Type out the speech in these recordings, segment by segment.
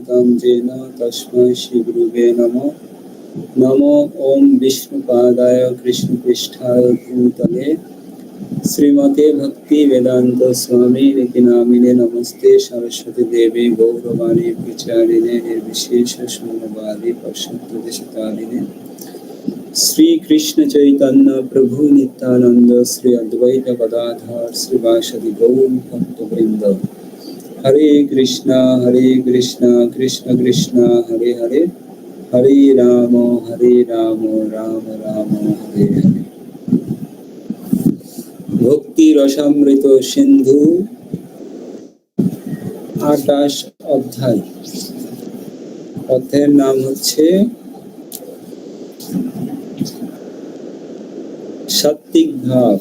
तं जेन तस्मै श्रीगुरुवे नमः नमो ॐ विष्णुपादाय कृष्णपृष्ठाय भूतले श्रीमते भक्ति वेदांत स्वामी इति नामिने नमस्ते सरस्वती देवी गौरवाणी विचारिणे निर्विशेष शून्यवादी पश्चिमप्रदेशकालिने श्री कृष्ण चैतन्य प्रभु नित्यानंद श्री अद्वैत गदाधर श्रीवासदि गौर হরে কৃষ্ণ হরে কৃষ্ণ কৃষ্ণ কৃষ্ণ, হরে হরে। হরে রাম হরে রাম রাম রাম, হরে হরে। ভক্তি রসামৃত সিন্ধু, আটাশ অধ্যায়। অধ্যায়ের নাম হচ্ছে সাত্ত্বিক ভাব।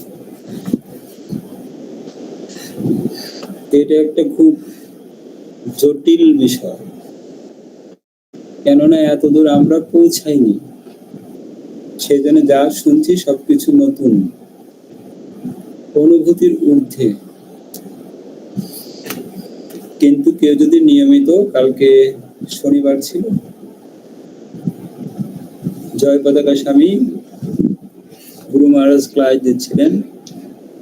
এটা একটা খুব জটিল বিষয়। কেননা এতদূর আমরা পৌঁছাইনি। সেজন্য যা শুনছি সবকিছু নতুন। অনুভূতির ঊর্ধ্বে। কিন্তু কেউ যদি নিয়মিত কালকে শনিবার ছিল, জয় পতাকা স্বামী, গুরু মহারাজ ক্লাস দিচ্ছিলেন।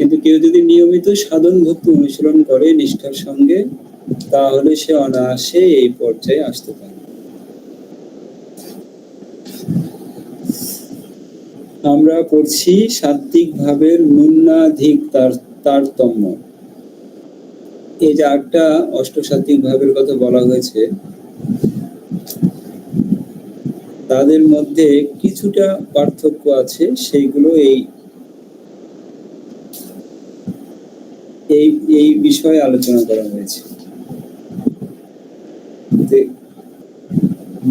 কিন্তু কেউ যদি নিয়মিত সাধন ভক্তি অনুশীলন করে নিষ্ঠার সঙ্গে, তাহলে সে অনায়াসে এই পর্যায়ে আসতে পারে। আমরা পড়ছি সাত্বিক ভাবের ন্যূনাধিক তার, তারতম্য। এই যে আটটা অষ্টসাত্বিক ভাবের কথা বলা হয়েছে, তাদের মধ্যে কিছুটা পার্থক্য আছে, সেইগুলো এই এই এই বিষয়ে আলোচনা করা হয়েছে।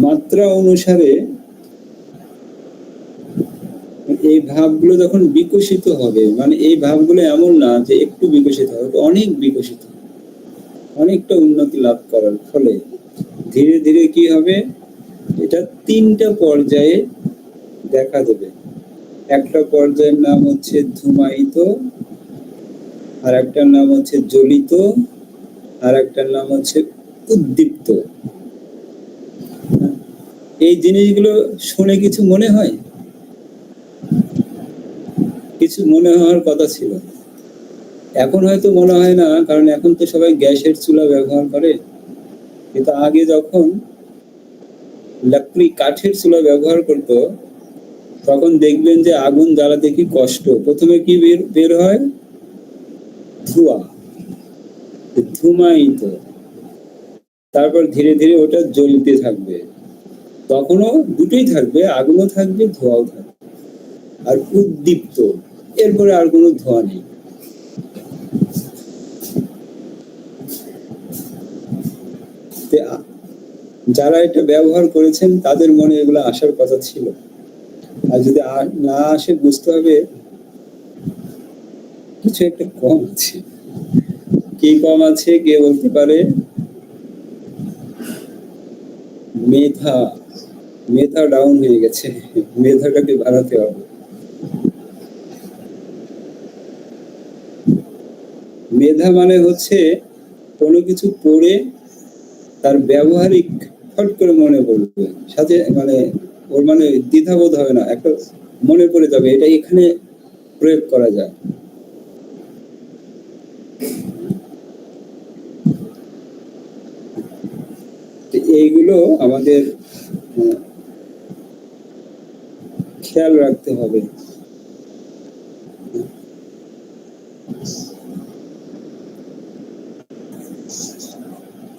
মাত্রা অনুসারে এই ভাবগুলো যখন বিকশিত হবে মানে এই ভাবগুলো এমন না যে একটু বিকশিত হবে অনেক বিকশিত অনেকটা উন্নতি লাভ করার ফলে ধীরে ধীরে কি হবে? এটা তিনটা পর্যায়ে দেখা দেবে। একটা পর্যায়ের নাম হচ্ছে ধুমায়িত আর একটার নাম হচ্ছে জ্বলিত আর একটার নাম হচ্ছে উদ্দীপ্ত। এই জিনিসগুলো শুনে কিছু মনে হয়? কিছু মনে হওয়ার কথা ছিল। এখন হয়তো মনে হয় না, কারণ এখন তো সবাই গ্যাসের চুলা ব্যবহার করে। কিন্তু আগে যখন লাকড়ি কাঠের চুলা ব্যবহার করত, তখন দেখবেন যে আগুন জ্বালাতে কি কষ্ট। প্রথমে কি বের বের হয়? ধোঁয়া ধুমায়িত তারপর ধীরে ধীরে ওটা জ্বলতে থাকবে। তখনও দুটোই থাকবে আগুনও থাকবে, ধোঁয়াও থাকবে। আর উদ্দীপ্ত, এরপরে আর কোনো ধোঁয়া নেই। যারা এটা ব্যবহার করেছেন, তাদের মনে এগুলো আসার কথা ছিল। আর যদি না আসে, বুঝতে হবে কিছু একটা কম আছে। কি কম আছে, কে বলতে পারে? মেধা। মেধা ডাউন হয়ে গেছে। মেধাটাকে বাড়াতে হবে। মেধা মানে হচ্ছে কোনো কিছু পড়ে তার ব্যবহারিক ফট করে মনে পড়বে। সাথে মানে ওর মানে দ্বিধাবোধ হবে না। একটা মনে পড়ে যাবে। এটা এখানে প্রয়োগ করা যায় তো এইগুলো আমাদের খেয়াল রাখতে হবে।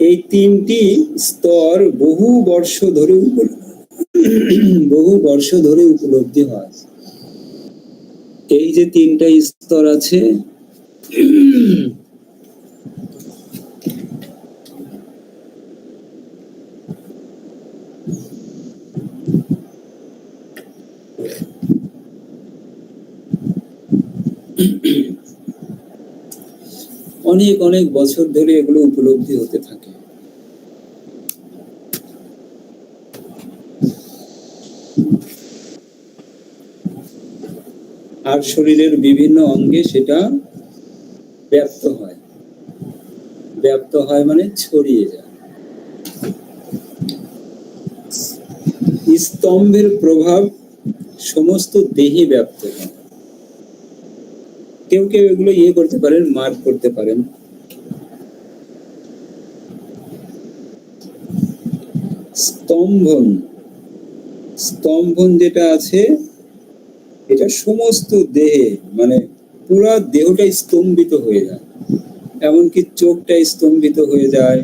এই তিনটি স্তর বহু বর্ষ ধরে বহু বর্ষ ধরে উপলব্ধি হয়। এই যে তিনটা স্তর আছে অনেক অনেক বছর ধরে এগুলো উপলব্ধি হতে থাকে। আর শরীরের বিভিন্ন অঙ্গে সেটা ব্যক্ত হয়। ব্যাপ্ত হয় মানে ছড়িয়ে যায়। স্তম্ভের প্রভাব সমস্ত দেহে ব্যাপ্ত। কেউ কেউ এগুলো ইয়ে করতে পারেন মার্ক করতে পারেন। স্তম্ভন। স্তম্ভন যেটা আছে, এটা সমস্ত দেহে মানে পুরা দেহটা স্তম্ভিত হয়ে যায়। এমনকি চোখটা স্তম্ভিত হয়ে যায়,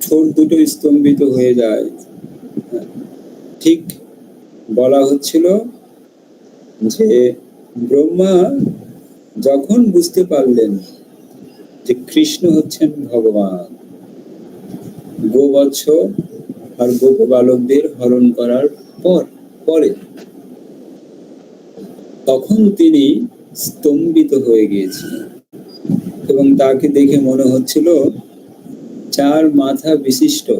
ঠোঁট দুটো স্তম্ভিত হয়ে যায়। ঠিক বলা হচ্ছিল যে ব্রহ্মা যখন বুঝতে পারলেন যে কৃষ্ণ হচ্ছেন ভগবান গোবৎস আর গোপ বালকদের হরণ করার পর, পরে তখন তিনি স্তম্ভিত হয়ে গিয়েছিলেন এবং তাকে দেখে মনে হচ্ছিল চার মাথা বিশিষ্ট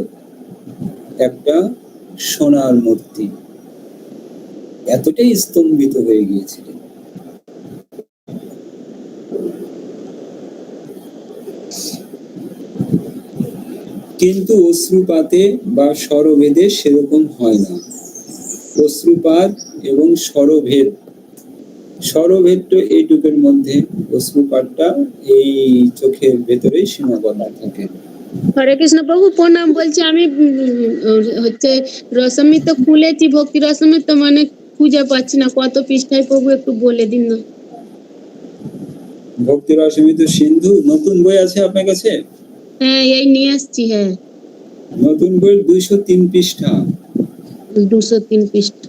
একটা সোনার মূর্তি। এতটাই স্তম্ভিত হয়ে গিয়েছিলেন কিন্তু অশ্রুপাতে বা স্বরভেদে সেরকম হয় না। অশ্রুপাত এবং স্বরভেদ। স্বরভেদটা এইটুকের মধ্যে অশ্রুপাতটা এই চোখের ভেতরেই সীমাবদ্ধ থাকে। হরে কৃষ্ণ প্রভু প্রণাম বলছি আমি হচ্ছে রসমি তো খুলেছি ভক্তি রসমি তো মানে খুঁজে পাচ্ছি না কত পৃষ্ঠায় প্রভু একটু বলে দিন না। ভক্তি রসমি তো সিন্ধু নতুন বই আছে আপনার কাছে? হ্যাঁ এই নিয়ে আসছি হ্যাঁ। নতুন বই দুইশো তিন পৃষ্ঠা। দুশো তিন পৃষ্ঠা।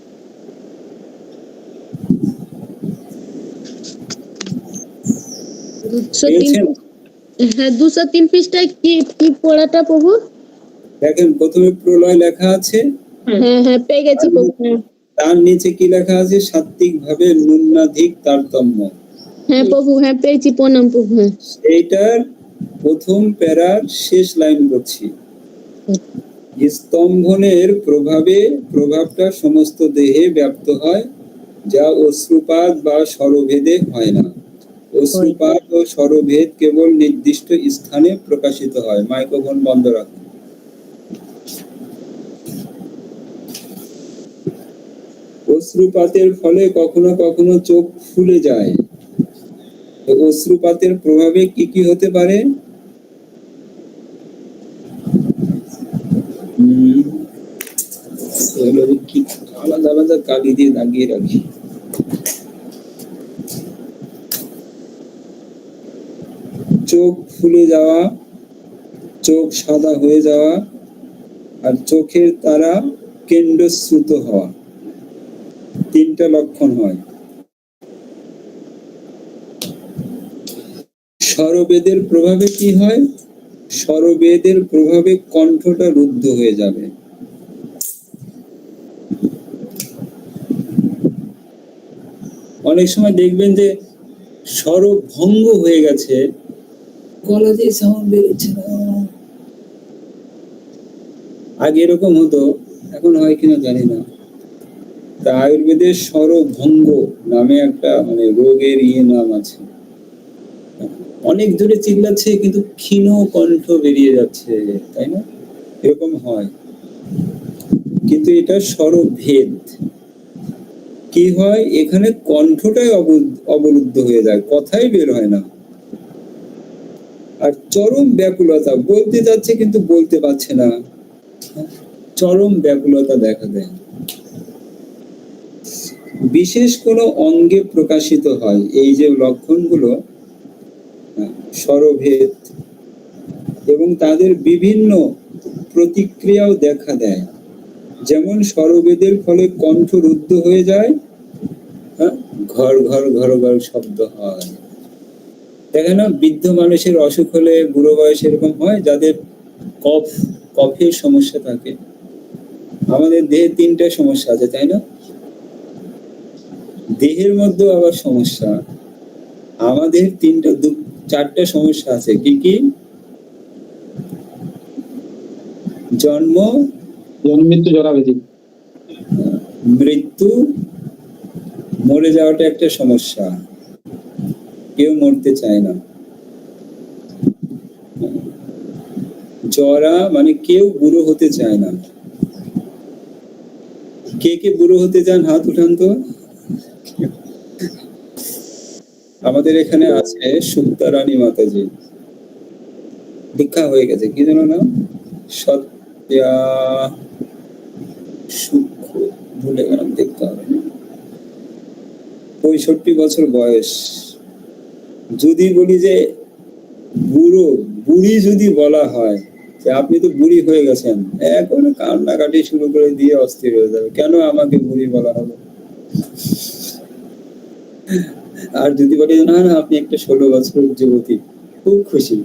দুশো তিন হ্যাঁ দুশো তিন পৃষ্ঠায় কি কি পড়াটা প্রভু? দেখেন প্রথমে প্রলয় লেখা আছে। হ্যাঁ। হ্যাঁ পেয়ে গেছি হ্যাঁ। তার নিচে কি লেখা আছে? সাত্বিক ভাবে ন্যূনাধিক তারতম্য। হ্যাঁ প্রভু হ্যাঁ পেয়েছি প্রণাম প্রভু হ্যাঁ। এইটার প্রথম প্যারার শেষ লাইন বলছি স্তম্ভনের প্রভাবে প্রভাবটা সমস্ত দেহে ব্যাপ্ত হয়, যা অশ্রুপাত বা স্বরভেদে হয় না। অশ্রুপাত ও স্বরভেদ কেবল নির্দিষ্ট স্থানে প্রকাশিত হয়। মাইক্রোফোন বন্ধ রাখুন। অশ্রুপাতের ফলে কখনো কখনো চোখ ফুলে যায়। অশ্রুপাতের প্রভাবে কি কি হতে পারে? আলাদা আলাদা কালি দিয়ে রাখি চোখ ফুলে যাওয়া, চোখ সাদা হয়ে যাওয়া, আর চোখের তারা কেন্দ্রশ্রুত হওয়া। তিনটা লক্ষণ হয়। স্বরবেদের প্রভাবে কি হয়? স্বরবেদের প্রভাবে কণ্ঠটা রুদ্ধ হয়ে যাবে। অনেক সময় দেখবেন যে স্বর ভঙ্গ হয়ে গেছে। গলা দিয়ে সাউন্ড বেরোচ্ছে না। আগে এরকম হতো এখন হয় কিনা জানি না। তা আয়ুর্বেদের স্বরভঙ্গ নামে একটা মানে রোগের ইয়ে নাম আছে। অনেক জোরে চিল্লাচ্ছে, কিন্তু ক্ষীণ কণ্ঠ বেরিয়ে যাচ্ছে, তাই না? এরকম হয়। কিন্তু এটা স্বরভেদ। কি হয়? এখানে কণ্ঠটাই অবরুদ্ধ- হয়ে যায়, কথাই বের হয় না। আর চরম ব্যাকুলতা, বলতে যাচ্ছে কিন্তু বলতে পারছে না। চরম ব্যাকুলতা দেখা দেয়। বিশেষ কোনো অঙ্গে প্রকাশিত হয় এই যে লক্ষণগুলো স্বরভেদ এবং তাদের বিভিন্ন প্রতিক্রিয়াও দেখা দেয়। যেমন স্বরভেদের ফলে কণ্ঠ রুদ্ধ হয়ে যায় হ্যাঁ, ঘর ঘর ঘর ঘর শব্দ হয়। দেখে না বৃদ্ধ মানুষের অসুখ হলে বুড়ো বয়স এরকম হয় যাদের কফ কফের সমস্যা থাকে। আমাদের দেহে তিনটা সমস্যা আছে তাই না? দেহের মধ্যেও আবার সমস্যা। আমাদের তিনটা দু চারটা সমস্যা আছে কি কি? জন্ম জন্মমৃত্যু জরাবেদি মৃত্যু মরে যাওয়াটা একটা সমস্যা। কেউ মরতে চায় না। জরা মানে কেউ বুড়ো হতে চায় না। কে কে বুড়ো হতে চান? হাত উঠান তো। আমাদের এখানে আছে সুক্তা রানী মাতাজি। দীক্ষা হয়ে গেছে। কি যেন নাম? সত্যা সূক্ষ্ম ভুলে গেলাম, দেখতে হবে পঁয়ষট্টি বছর বয়স। যদি বলি যে বুড়ো, বুড়ি যদি বলা হয়, যে আপনি তো বুড়ি হয়ে গেছেন, এখন কান্নাকাটি শুরু করে দিয়ে অস্থির হয়ে যাবে। কেন আমাকে বুড়ি বলা হবে আর যদি বলি, না না, আপনি একটা ষোলো বছর যুবতী, খুব খুশি।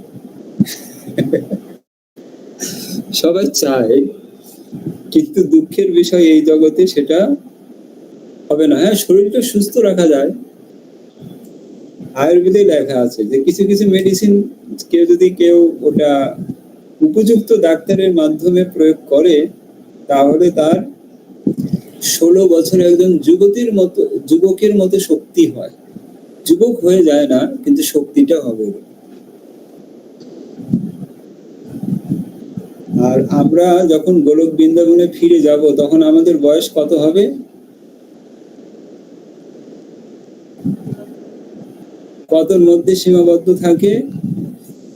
সবাই চায়, কিন্তু দুঃখের বিষয় এই জগতে সেটা হবে না। হ্যাঁ শরীরটা সুস্থ রাখা যায়। আয়ুর্বেদে লেখা আছে যে, কিছু কিছু মেডিসিন কেউ যদি কেউ ওটা উপযুক্ত ডাক্তারের মাধ্যমে প্রয়োগ করে, তাহলে তার ষোলো বছর একজন যুবতীর মতো, যুবকের মতো শক্তি হয়। যুবক হয়ে যায় না কিন্তু শক্তিটা হবে। আর আমরা যখন গোলক বৃন্দাবনে ফিরে যাব তখন আমাদের বয়স কত হবে? কতর মধ্যে সীমাবদ্ধ থাকে?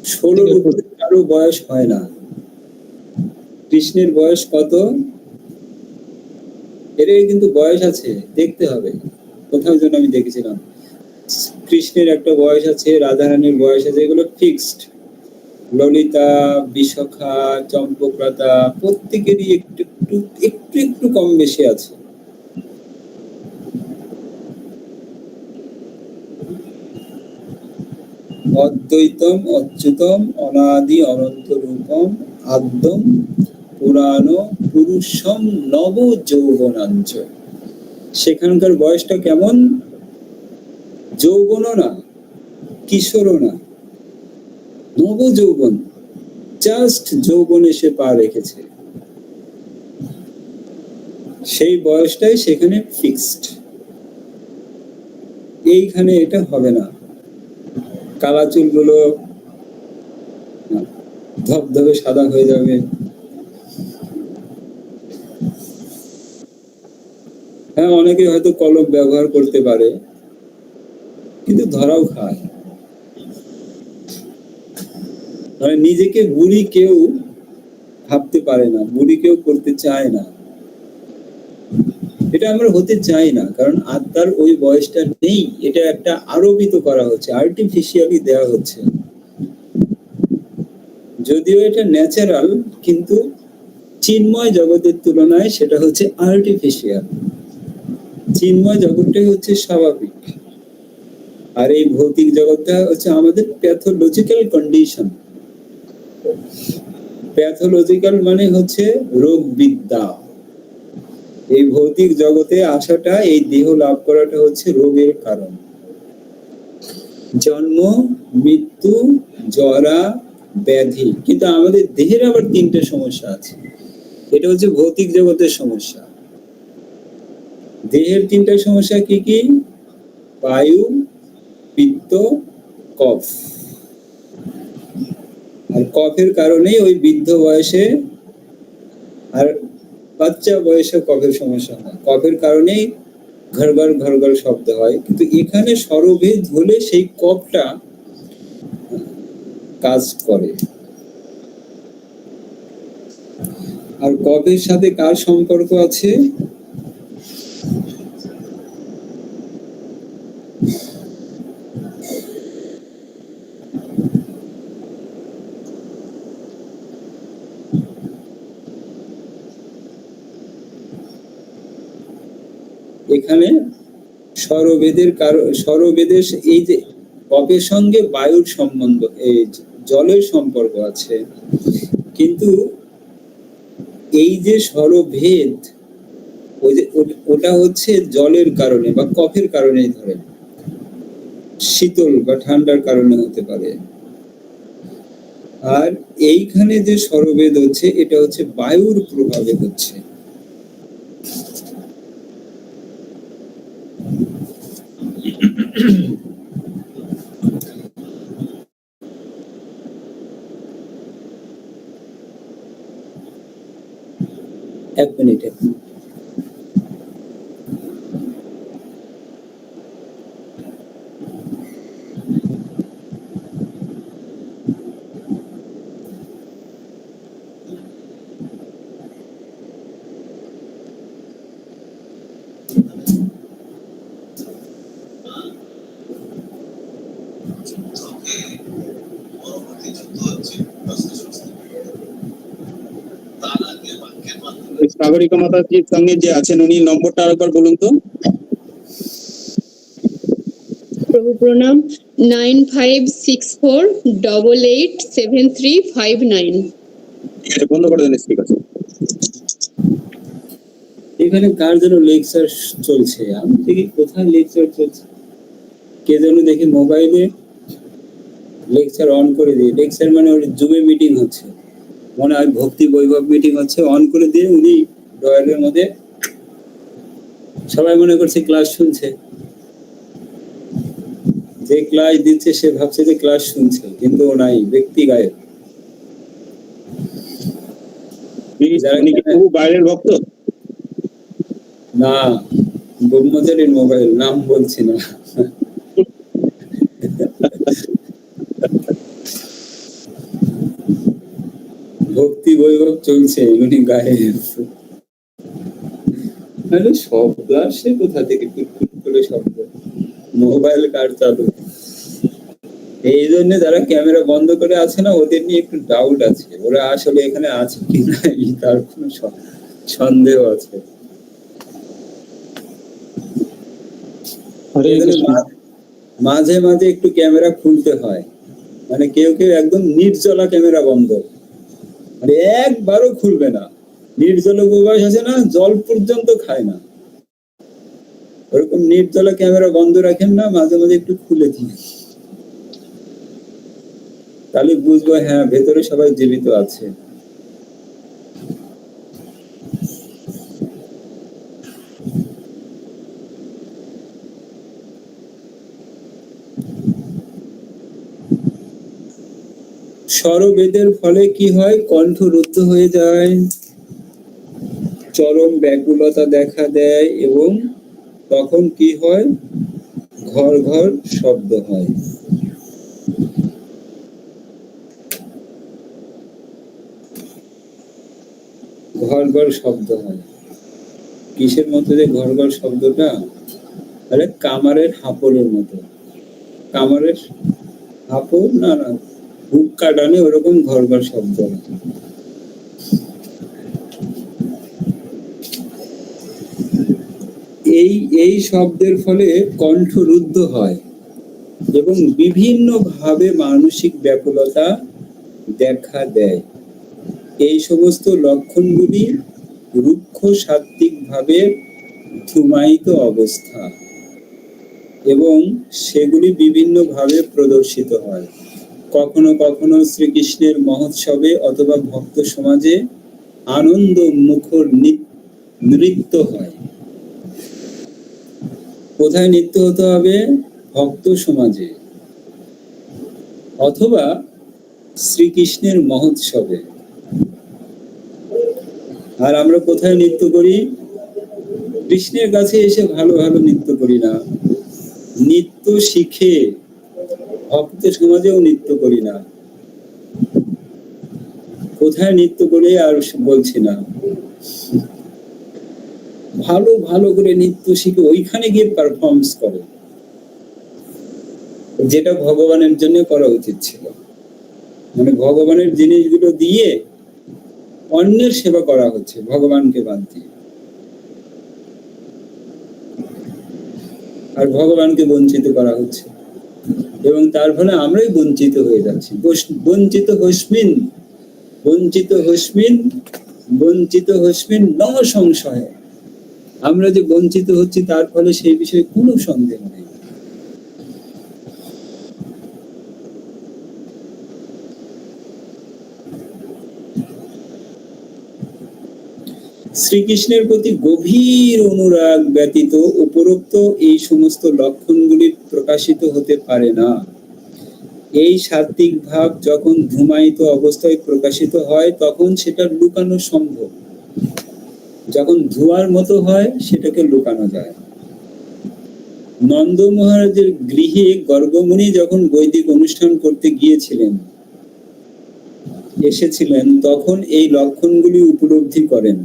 ষোলো কারও বয়স হয় না। কৃষ্ণের বয়স কত? এর কিন্তু বয়স আছে দেখতে হবে। কোথাও যেন আমি দেখেছিলাম। কৃষ্ণের একটা বয়স আছে, রাধারানীর বয়স আছে, এগুলো ফিক্সড ললিতা, বিশাখা, চম্পকলতা, প্রত্যেকেরই একটু একটু একটু একটু কম বেশি আছে। অদ্বৈতম, অচ্যুতম, অনাদি অনন্ত রূপম আদ্যম, পুরাণ, পুরুষম নব যৌবনাঞ্চ সেখানকার বয়সটা কেমন? যৌবনও না, কিশোরও না নব যৌবন জাস্ট যৌবনে সে পা রেখেছে। সেই বয়সটাই সেখানে ফিক্সড এইখানে এটা হবে না। কালা চুলগুলো ধবধবে সাদা হয়ে যাবে। হ্যাঁ অনেকে হয়তো কলম ব্যবহার করতে পারে। কিন্তু ধরাও খায়। মানে নিজেকে বুড়ি কেউ ভাবতে পারে না বুড়ি কেউ করতে চায় না। এটা আমরা হতে চাই না, কারণ আত্মার ওই বয়সটা নেই, এটা একটা আরোপিত করা হচ্ছে আর্টিফিশিয়ালি দেওয়া হচ্ছে। যদিও এটা ন্যাচারাল কিন্তু চিন্ময় জগতের তুলনায় সেটা হচ্ছে আর্টিফিশিয়াল চিন্ময় জগৎটাই হচ্ছে স্বাভাবিক। আর এই ভৌতিক জগৎটা হচ্ছে আমাদের প্যাথোলজিক্যাল কন্ডিশন প্যাথোলজিক্যাল মানে হচ্ছে রোগ বিদ্যা এই ভৌতিক জগতে আসাটা, এই দেহ লাভ করাটা হচ্ছে রোগের কারণ। জন্ম, মৃত্যু, জরা, ব্যাধি। কিন্তু আমাদের দেহের আবার তিনটে সমস্যা আছে। এটা হচ্ছে ভৌতিক জগতের সমস্যা। দেহের তিনটা সমস্যা কি কি? বায়ু পিত্ত কফ। আর কফের কারণেই ওই বৃদ্ধ বয়সে আর বাচ্চা বয়সে কফের সমস্যা হয়। কফের কারণেই ঘরঘর ঘরঘর শব্দ হয়। কিন্তু এখানে স্বরভেদ হলে সেই কফটা কাজ করে। আর কফের সাথে কার সম্পর্ক আছে? এখানে স্বরভেদের কারণ স্বরভেদের এই যে কফের সঙ্গে বায়ুর সম্বন্ধ, এই জলের সম্পর্ক আছে। কিন্তু এই যে স্বরভেদ, ওই যে ওটা হচ্ছে জলের কারণে বা কফের কারণেই ধরে। শীতল বা ঠান্ডার কারণে হতে পারে। আর এইখানে যে স্বরভেদ হচ্ছে, এটা হচ্ছে বায়ুর প্রভাবে হচ্ছে এক মিনিট এক মিনিট। সাগরিকা মাতাজির সঙ্গে যে আছেন উনি নম্বরটা আরেকবার বলুন তো। প্রভু প্রণাম nine five six four double eight seven three five nine. বন্ধ করে দেন স্পিকার এখানে কার যেন লেকচার চলছে? আমি দেখি কোথায় লেকচার চলছে। কে যেন দেখি মোবাইলে লেকচার অন করে দিয়ে লেকচার মানে ওর জুমে মিটিং হচ্ছে। মনে হয় ভক্তি বৈভব মিটিং হচ্ছে অন করে দিয়ে উনি ডয়ালের মধ্যে সবাই মনে করছে ক্লাস শুনছে। যে ক্লাস দিচ্ছে সে ভাবছে যে ক্লাস শুনছে কিন্তু ও নাই ব্যক্তি গায়ক। বাইরের ভক্ত? না ব্রহ্মচারীর মোবাইল নাম বলছি না। ভক্তি বৈভব চলছে উনি গায়ে। আরে শব্দ আসে কোথা থেকে? টুটটুট করে শব্দ। মোবাইল কার চালু? এই জন্য যারা ক্যামেরা বন্ধ করে আছে না ওদের নিয়ে একটু ডাউট আছে। ওরা আসলে এখানে আছে কিনা এই তার কোনো সন্দেহ আছে। মাঝে মাঝে একটু ক্যামেরা খুলতে হয়। মানে কেউ কেউ একদম নির্জলা ক্যামেরা বন্ধ। একবারও খুলবে না। নির্জল উপবাস আছে না, জল পর্যন্ত খায় না। ওরকম নির্জলা ক্যামেরা বন্ধ রাখেন না, মাঝে মাঝে একটু খুলে দিন। তাহলে বুঝব হ্যাঁ ভেতরে সবাই জীবিত আছে। স্বরবেদের ফলে কি হয়? কণ্ঠ রুদ্ধ হয়ে যায়, চরম ব্যাকুলতা দেখা দেয় এবং তখন কি হয়? ঘর ঘর শব্দ হয়। ঘর ঘর শব্দ হয়। কিসের মতো যে ঘর ঘর শব্দটা? তাহলে কামারের হাঁপড়ের মতো। কামারের হাঁপড়? না না হুক্কা ডানে ওরকম ঘর ঘর শব্দ এই এই শব্দের ফলে কণ্ঠ রুদ্ধ হয় এবং বিভিন্ন ভাবে মানসিক ব্যাকুলতা দেখা দেয়। এই সমস্ত লক্ষণগুলি রুক্ষ সাত্ত্বিক ভাবে ধুমায়িত অবস্থা এবং সেগুলি বিভিন্ন ভাবে প্রদর্শিত হয়। কখনো কখনো শ্রীকৃষ্ণের মহোৎসবে অথবা ভক্ত সমাজে আনন্দ মুখর নৃত্য হয়। কোথায় নৃত্য হতে হবে? ভক্ত সমাজে। অথবা শ্রীকৃষ্ণের মহোৎসবে। আর আমরা কোথায় নৃত্য করি? কৃষ্ণের কাছে এসে ভালো ভালো নৃত্য করি না। নৃত্য শিখে। ভক্ত সমাজেও নৃত্য করি না। কোথায় নৃত্য করে আর বলছি না। ভালো ভালো করে নৃত্য শিখে ওইখানে গিয়ে পারফর্মস করে। যেটা ভগবানের জন্য করা উচিত ছিল। মানে ভগবানের জিনিসগুলো দিয়ে অন্যের সেবা করা হচ্ছে, ভগবানকে বাদ দিয়ে। আর ভগবানকে বঞ্চিত করা হচ্ছে। এবং তার ফলে আমরাই বঞ্চিত হয়ে যাচ্ছি। বঞ্চিত হসমিন বঞ্চিত হসমিন বঞ্চিত হসমিন ন সংশয় আমরা যে বঞ্চিত হচ্ছি তার ফলে সেই বিষয়ে কোনো সন্দেহ নেই। শ্রীকৃষ্ণের প্রতি গভীর অনুরাগ ব্যতীত উপরোক্ত এই সমস্ত লক্ষণগুলি প্রকাশিত হতে পারে না। এই সাত্বিক ভাব যখন ধূমায়িত অবস্থায় প্রকাশিত হয়, তখন সেটা লুকানো সম্ভব। যখন ধোঁয়ার মতো হয়, সেটাকে লুকানো যায়। নন্দ মহারাজের গৃহে গর্গমুনি যখন বৈদিক অনুষ্ঠান করতে গিয়েছিলেন, এসেছিলেন, তখন এই লক্ষণগুলি উপলব্ধি করেন।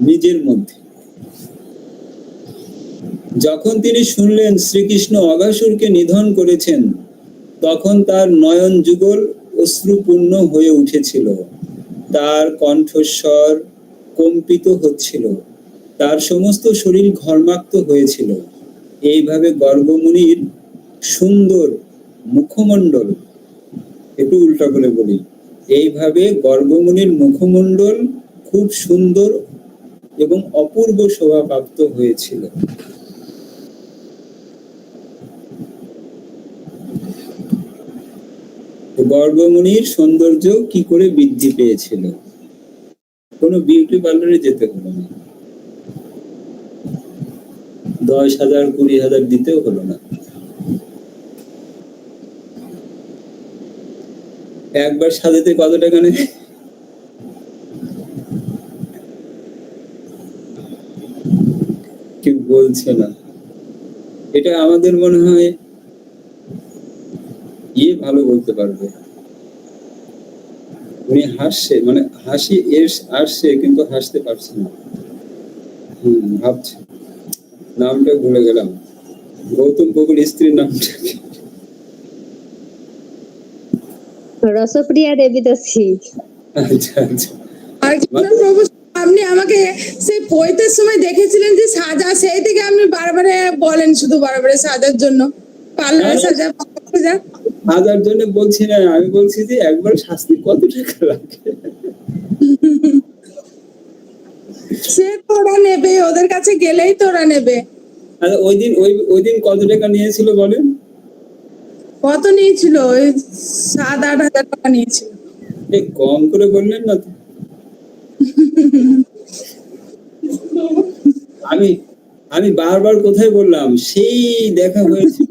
নিজের মধ্যে। যখন তিনি শুনলেন শ্রীকৃষ্ণ অগাসুরকে নিধন করেছেন, তখন তার নয়ন যুগল অশ্রুপূর্ণ হয়ে উঠেছিল। তার কণ্ঠস্বর কম্পিত হচ্ছিল। তার সমস্ত শরীর ঘর্মাক্ত হয়েছিল। এইভাবে গর্ভমুনির সুন্দর মুখমণ্ডল, একটু উল্টা করে বলি, এইভাবে গর্ভমুনির মুখমণ্ডল খুব সুন্দর এবং অপূর্ব শোভাপ্রাপ্ত হয়েছিল। তো সৌন্দর্য কি করে বৃদ্ধি পেয়েছিল? কোনো বিউটি পার্লারে যেতে হলো না। দশ হাজার, কুড়ি হাজার দিতেও হলো না। একবার সাজাতে কত টাকা নেয় কেউ বলছে না। এটা আমাদের মনে হয় ইয়ে ভালো বলতে পারবে? উনি হাসছে মানে হাসি এস আসছে কিন্তু হাসতে পারছে না। হম ভাবছে। নামটা ভুলে গেলাম। গৌতম বকুর স্ত্রীর নামটা। কি? রসপ্রিয়া দেবী দাসী আচ্ছা আচ্ছা। আপনি আমাকে সেই পৈতের সময় দেখেছিলেন যে সাজা সেই থেকে আপনি বারবারে বলেন শুধু বারবারে সাজার জন্য। পার্লারে হ্যাঁ। সাজা সাজা। হাজার জন্য বলছি না আমি বলছি যে একবার শাস্তি কত টাকা লাগে? সে তো ওরা নেবে ওদের কাছে গেলেই তো ওরা নেবে। আচ্ছা ওই দিন ওই ওই দিন কত টাকা নিয়েছিল বলেন? কত নিয়েছিল? ওই সাত আট হাজার টাকা নিয়েছিল। কম করে বললেন না তো। আমি আমি বারবার কোথায় বললাম, সেই দেখা হয়েছে।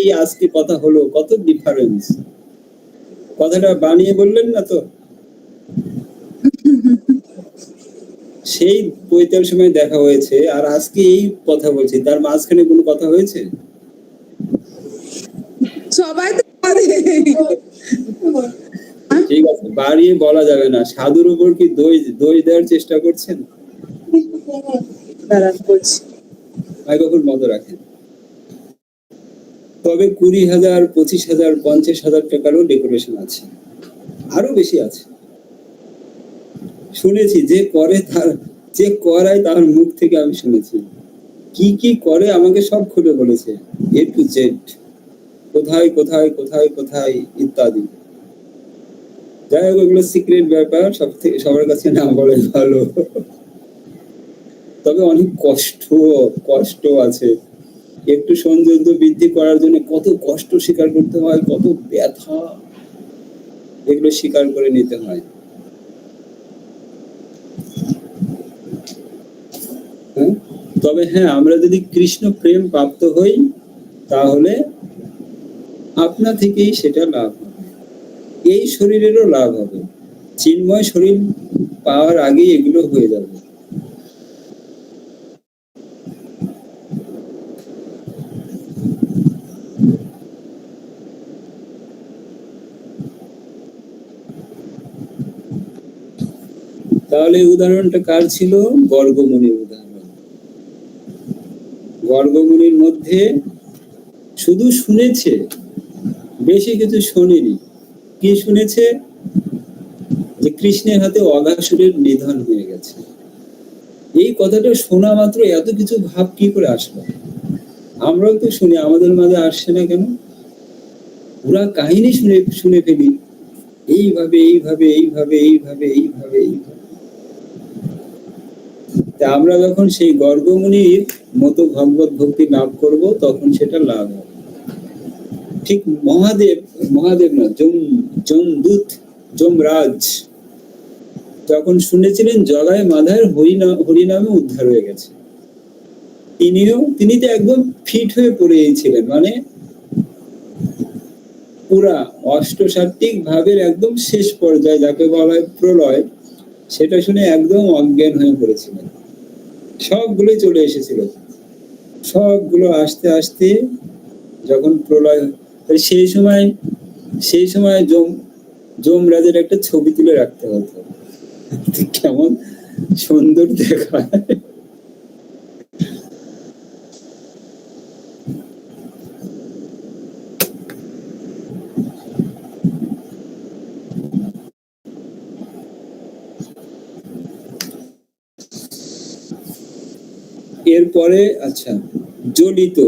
এই আজকে কথা হলো, কত ডিফারেন্স কথাটা বানিয়ে বললেন না তো? সেই পৈতার সময় দেখা হয়েছে, আর আজকে এই কথা বলছি, তার মাঝখানে কোনো কথা হয়েছে? সবাই তো। ঠিক আছে বাড়িয়ে বলা যাবে না। সাধুর উপর কি দোষ দোষ দেওয়ার চেষ্টা করছেন? মাইক্রোফোন রাখেন। তবে কুড়ি হাজার পঁচিশ হাজার পঞ্চাশ হাজার টাকারও ডেকোরেশন আছে। আরও বেশি আছে। শুনেছি যে করে তার যে করায় তার মুখ থেকে আমি শুনেছি। কি কি করে আমাকে সব খুলে বলেছে। এ টু জেড কোথায় কোথায় কোথায় কোথায় ইত্যাদি। যাই হোক এগুলো সিক্রেট ব্যাপার, সব থেকে সবার কাছে না বলে ভালো। তবে অনেক কষ্ট কষ্ট আছে। একটু সৌন্দর্য বৃদ্ধি করার জন্য কত কষ্ট স্বীকার করতে হয়, কত ব্যথা এগুলো স্বীকার করে নিতে হয়। হ্যাঁ? তবে হ্যাঁ আমরা যদি কৃষ্ণ প্রেম প্রাপ্ত হই, তাহলে আপনা থেকেই সেটা লাভ এই শরীরেরও লাভ হবে। চিন্ময় শরীর পাওয়ার আগেই এগুলো হয়ে যাবে। তাহলে উদাহরণটা কার ছিল? গর্গমুনির উদাহরণ। গর্গমুনির মধ্যে শুধু শুনেছে, বেশি কিছু শোনেনি। কি শুনেছে? যে কৃষ্ণের হাতে অগাসুরের নিধন হয়ে গেছে। এই কথাটা শোনা মাত্র এত কিছু ভাব কি করে আসলো? আমরাও তো শুনি, আমাদের মাঝে আসছে না কেন? পুরা কাহিনী শুনে শুনে ফেলি। এইভাবে এইভাবে এইভাবে এইভাবে এইভাবে এইভাবে। আমরা যখন সেই গর্গমুনির মতো ভগবত ভক্তি লাভ করব, তখন সেটা লাভ হবে। ঠিক মহাদেব মহাদেব না, যম, যমদূত, যমরাজ। যখন শুনেছিলেন জগায় মাধায় হরিনা, হরিনামে উদ্ধার হয়ে গেছে। তিনিও, তিনি তো একদম ফিট হয়ে পড়েছিলেন মানে পুরা অষ্টসাত্ত্বিক ভাবের একদম শেষ পর্যায়ে, যাকে বলা হয় প্রলয়, সেটা শুনে একদম অজ্ঞান হয়ে পড়েছিলেন। সবগুলো চলে এসেছিল। সবগুলো আস্তে আস্তে যখন প্রলয় সেই সময় সেই সময় জম যমরাজের একটা ছবি তুলে রাখতে হতো। কেমন সুন্দর দেখায়। এরপরে আচ্ছা জ্বলিত।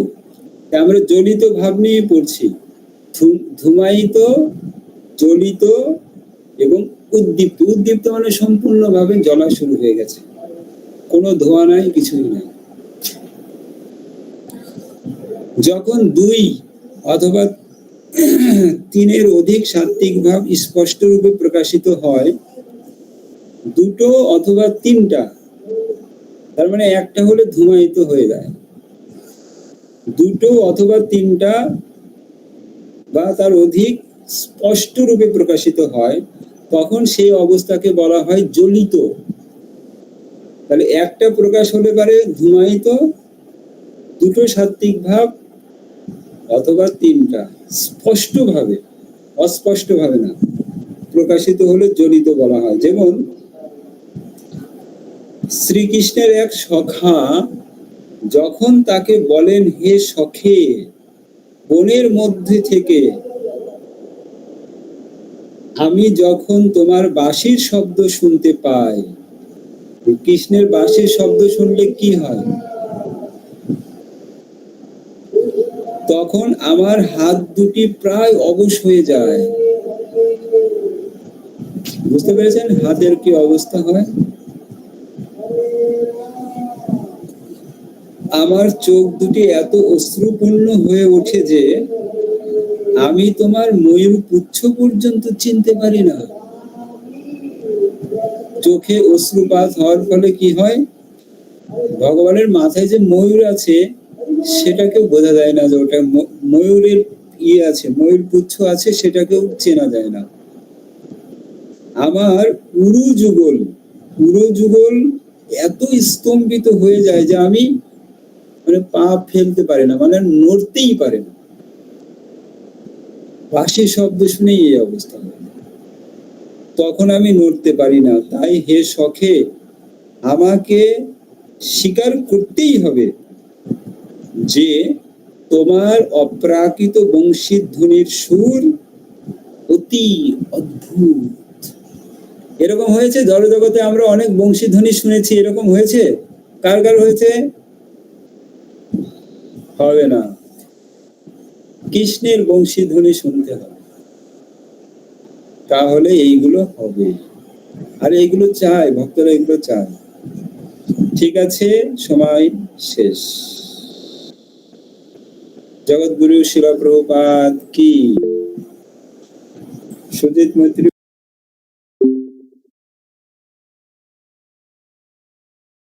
আমরা জ্বলিত ভাব নিয়ে পড়ছি। ধুমায়িত, জ্বলিত এবং উদ্দীপ্ত। উদ্দীপ্ত মানে সম্পূর্ণভাবে জ্বলা শুরু হয়ে গেছে। কোনো ধোয়া নাই, কিছুই নাই। যখন দুই অথবা তিনের অধিক সাত্বিক ভাব স্পষ্ট রূপে প্রকাশিত হয়, দুটো অথবা তিনটা, তার মানে একটা হলে ধুমায়িত হয়ে যায়। দুটো অথবা তিনটা বা তার অধিক স্পষ্ট রূপে প্রকাশিত হয়, তখন সেই অবস্থাকে বলা হয় জ্বলিত। তাহলে একটা প্রকাশ হতে পারে ধুমায়িত দুটো সাত্বিক ভাব অথবা তিনটা। স্পষ্ট ভাবে অস্পষ্ট ভাবে না। প্রকাশিত হলে জ্বলিত বলা হয়। যেমন, শ্রীকৃষ্ণের এক সখা যখন তাকে বলেন, হে সখে বনের মধ্যে থেকে আমি যখন তোমার বাঁশির শব্দ শুনতে পাই, কৃষ্ণের বাঁশির শব্দ শুনলে কি হয়? তখন আমার হাত দুটি প্রায় অবশ হয়ে যায়। বুঝতে পেরেছেন হাতের কি অবস্থা হয়? আমার চোখ দুটি এত অশ্রুপূর্ণ হয়ে ওঠে যে আমি তোমার ময়ূর পুচ্ছ পর্যন্ত চিনতে পারি না। চোখে অশ্রুপাত হওয়ার ফলে কি হয়? ভগবানের মাথায় যে ময়ূর আছে, সেটাকেও বোঝা যায় না যে ওটা ময়ূরের ইয়ে আছে, ময়ূর পুচ্ছ আছে, সেটাকেও চেনা যায় না। আমার উরু যুগল উরু যুগল এত স্তম্ভিত হয়ে যায় যে আমি মানে পা ফেলতে পারে না মানে নড়তেই পারে না। বাঁশির শব্দ শুনেই এই অবস্থা তখন আমি নড়তে পারি না, তাই হে সখে আমাকে স্বীকার করতেই হবে যে তোমার অপ্রাকৃত বংশীধ্বনির সুর অতি অদ্ভুত। এরকম হয়েছে? জড়জগতে আমরা অনেক বংশীধ্বনি শুনেছি, এরকম হয়েছে? কার কার হয়েছে? হবে না। কৃষ্ণের বংশীধ্বনি শুনতে হবে। তাহলে এইগুলো হবে। আর এইগুলো চায় ভক্তরা এগুলো চায় ঠিক আছে, সময় শেষ। জগৎগুরু শিলা প্রভুপাদ কি? সুজিত মৈত্রী